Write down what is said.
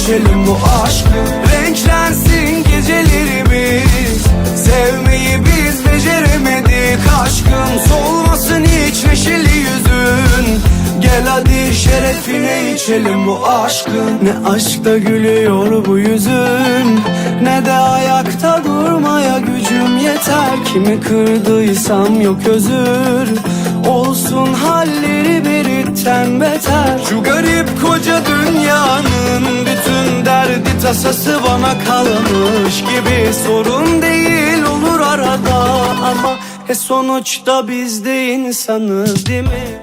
Ölçelim bu aşkı Renklensin gecelerimiz. Sevmeyi biz beceremedik aşkım. Solmasın hiç neşeli yüzün. Gel hadi şerefine içelim bu aşkın Ne aşkta gülüyor bu yüzün. Ne de ayakta durmaya gücüm yeter. Kimi kırdıysam yok özür. Olsun halleri biritten beter. Şu garip koca dünyanın tasası bana kalmış gibi Sorun değil olur arada ama e sonuçta biz de insanız değil mi?